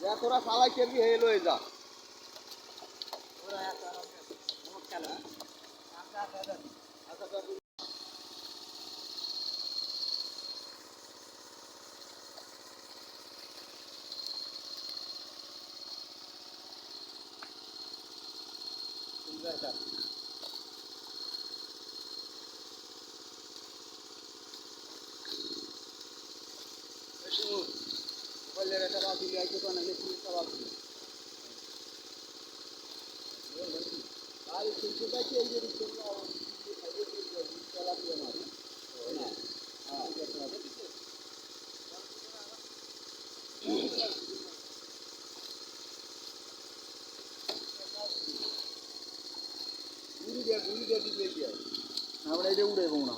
তোরা চালাই কেবি হয়ে লয়ে যা। মোবাইলের একটা বাদ দিলে আইতে পারে না একটা বাদ দিলে আর শিল্পটা কি এই যে চালা দিয়ে মারি না হ্যাঁ গুড়ি দিয়ে গুড়ি দিয়ে দিলে কি হয় আমরা এটা উড়ে যাব না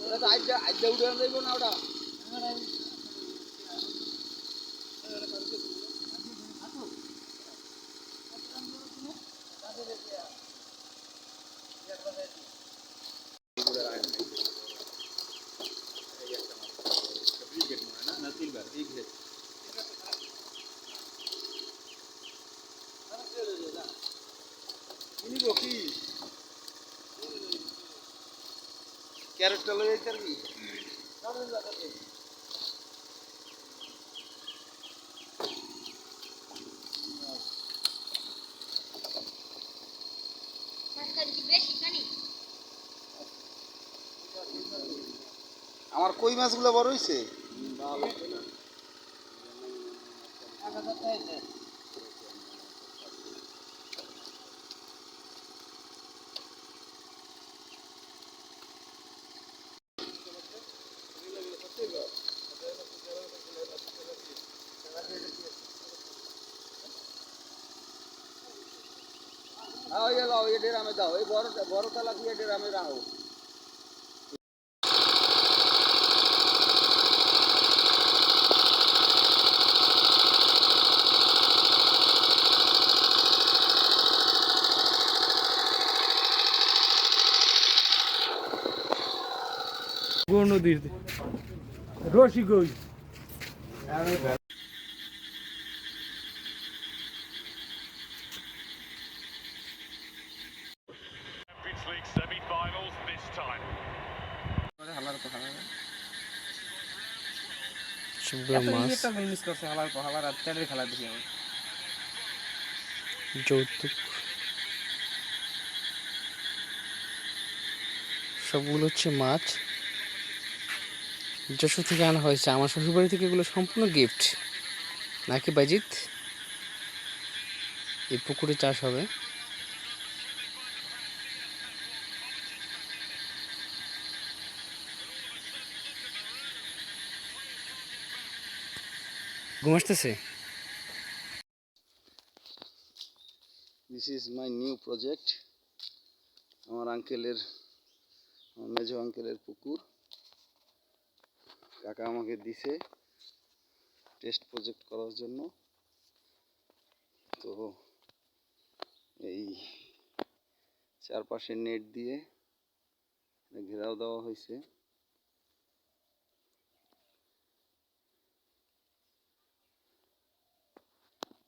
ওটা তো আজকে আজকে উড়ে যাব না ওটা ক্যারেটটা লয়ে পারবি? আমার কই মাছগুলো বড় হইছে? হ্যাঁ ইয়ে লাও ইয়ে ডেরামে দাও এই বড় বড় তালা দিয়ে ডেরামে রাখো নদীর মাছ মিস করছে হালার পর হালার আর তেলের খেলা দেখি আমি যৌতুক সবগুলো হচ্ছে মাছ। যশোর থেকে আনা হয়েছে আমার শ্বশুরবাড়ি থেকে এগুলো সম্পূর্ণ গিফট নাকি বাজিত? এই পুকুরে চাষ হবে। ঘুম this is my new project আমার আঙ্কেলের আমার আঙ্কেলের পুকুর। কাকা আমাকে দিছে টেস্ট প্রজেক্ট করার জন্য। তো এই চারপাশে নেট দিয়ে ঘেরাও দেওয়া হয়েছে।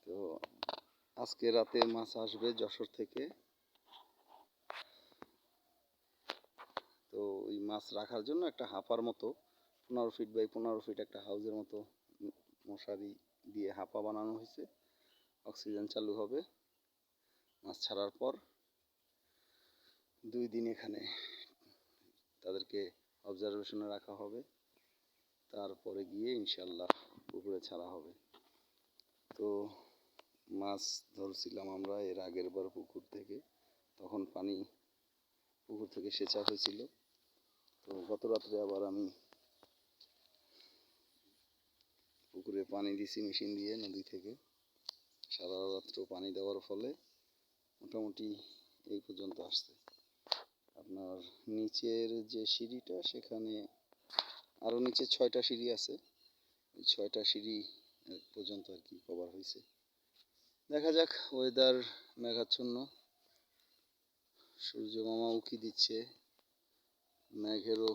তো আজকে রাতে মাছ আসবে যশোর থেকে। তো ওই মাছ রাখার জন্য একটা হাঁপার মতো, পনেরো ফিট বাই পনেরো ফিট একটা হাউজের মতো মশারি দিয়ে হাঁপা বানানো হয়েছে। অক্সিজেন চালু হবে মাছ ছাড়ার পর। দুই দিন এখানে তাদেরকে অবজারভেশনে রাখা হবে। তারপরে গিয়ে ইনশাল্লাহ পুকুরে ছাড়া হবে। তো মাছ ধরছিলাম আমরা এর আগের বার পুকুর থেকে। তখন পানি পুকুর থেকে সেচা হয়েছিল। তো গত রাত্রে আবার আমি পুকুরে পানি দিছি মেশিন দিয়ে নদী থেকে। সারা রাত্র পানি দেওয়ার ফলে মোটামুটি এই পর্যন্ত আসছে। আপনার নিচের যে সিঁড়িটা, সেখানে আরও নিচে ছয়টা সিঁড়ি আছে। ওই ছয়টা সিঁড়ি পর্যন্ত আর কি কভার হয়েছে। দেখা যাক ওয়েদার মেঘাচ্ছন্ন। সূর্য মামা উকি দিচ্ছে। মেঘেরও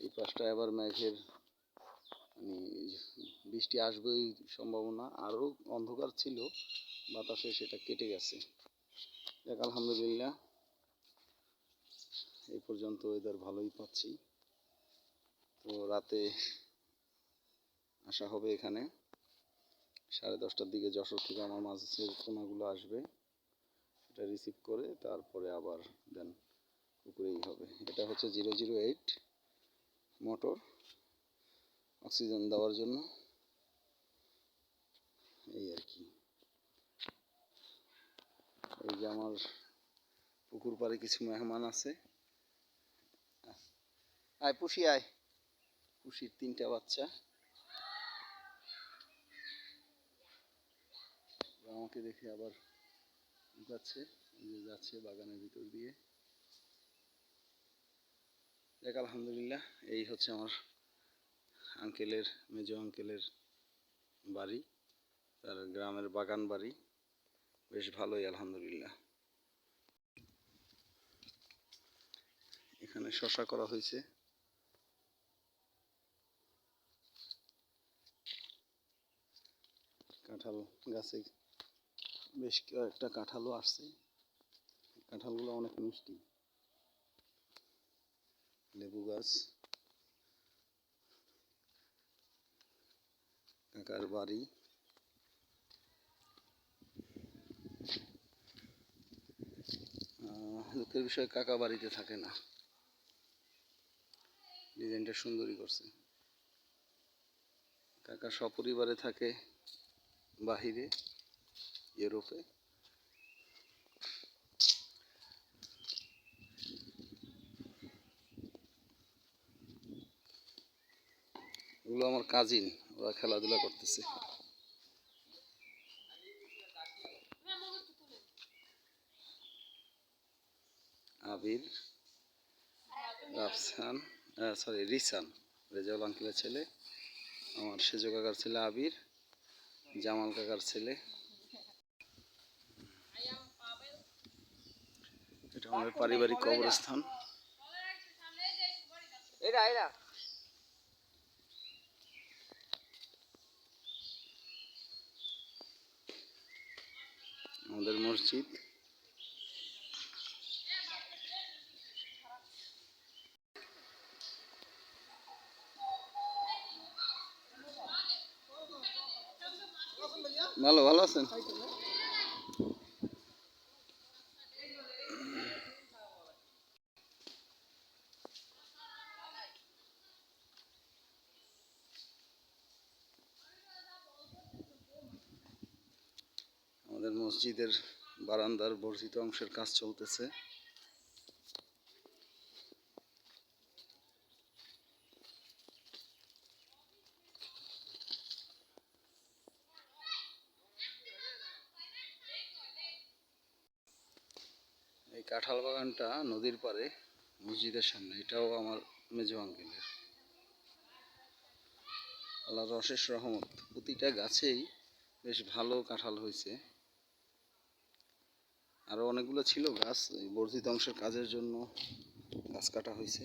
এই পাশটায় আবার মেঘের মানে বৃষ্টি আসবেই সম্ভাবনা। আরও অন্ধকার ছিল, বাতাসে সেটা কেটে গেছে। দেখ, আলহামদুলিল্লাহ, এই পর্যন্ত ওয়েদার ভালোই পাচ্ছি। তো রাতে আসা হবে এখানে। সাড়ে দশটার দিকে যশোর থেকে আমার মাছের পোনাগুলো আসবে। সেটা রিসিভ করে তারপরে আবার দেন পুকুরেই হবে। এটা হচ্ছে zero zero eight motor oxygen দেওয়ার জন্য। এই আর কি। এই যে আমার পুকুর পাড়ে কিছু মেহমান আছে। আয়, পুষি, আয়। পুষির তিনটা বাচ্চা। আমাকে দেখে আবার যাচ্ছে যাচ্ছে বাগানের ভিতর দিয়ে। দেখ, আলহামদুলিল্লাহ, এই হচ্ছে আমার আঙ্কেলের, মেজো আঙ্কেলের বাড়ি, তার গ্রামের বাগান বাড়ি। বেশ ভালোই, আলহামদুলিল্লাহ। এখানে শশা করা হয়েছে। কাঁঠাল গাছে বেশ কয়েকটা কাঁঠালও আসছে। কাঁঠালগুলো অনেক মিষ্টি। লেবু গাছ। কাকার বাড়ি। দুঃখের বিষয়, কাকা বাড়িতে থাকে না। ডিজাইনটা সুন্দরই করছে। কাকা সপরিবারে থাকে বাহিরে। ইউরোপে এগুলো আমার কাজিন ওরা খেলাধুলা করতেছে। আবির, রাফসান সরি রিসান, রেজাউল আঙ্কেলের ছেলে, আমার সেজো কাকার ছেলে আবির, জামাল কাকার ছেলে। এটা আমাদের পারিবারিক কবরস্থান। এরা এরা। আমাদের মসজিদ। ভালো ভালো আছেন আমাদের মসজিদের বারান্দার বর্ধিত অংশের কাজ চলতেছে। এই কাঁঠাল বাগানটা নদীর পারে মসজিদের সামনে। এটাও আমার মেজো আঙ্কেলের। আল্লাহর অশেষ রহমত, প্রতিটা গাছেই বেশ ভালো কাঁঠাল হয়েছে। আরও অনেকগুলো ছিল গাছ বর্ধিত অংশের কাজের জন্য গাছ কাটা হয়েছে।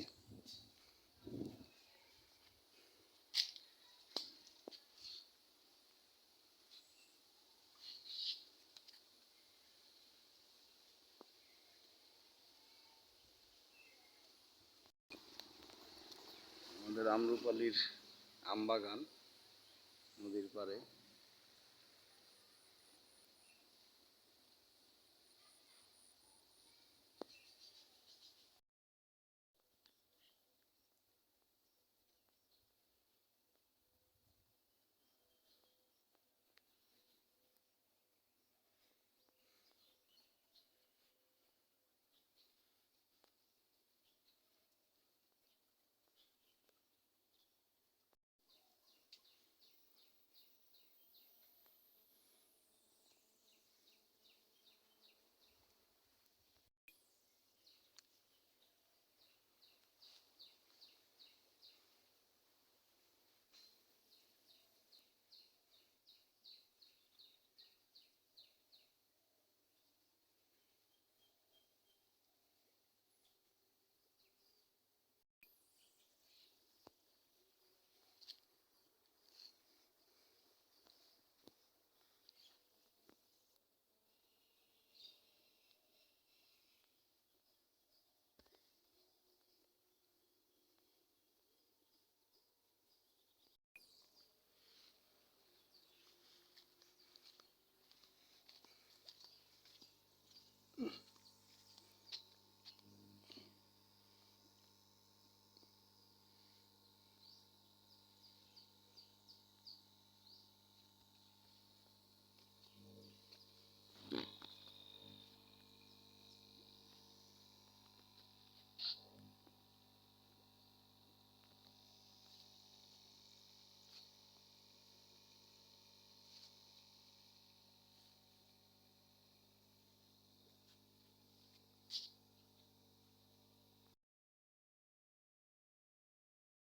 আমাদের আমরুপালির আম বাগান নদীর পাড়ে।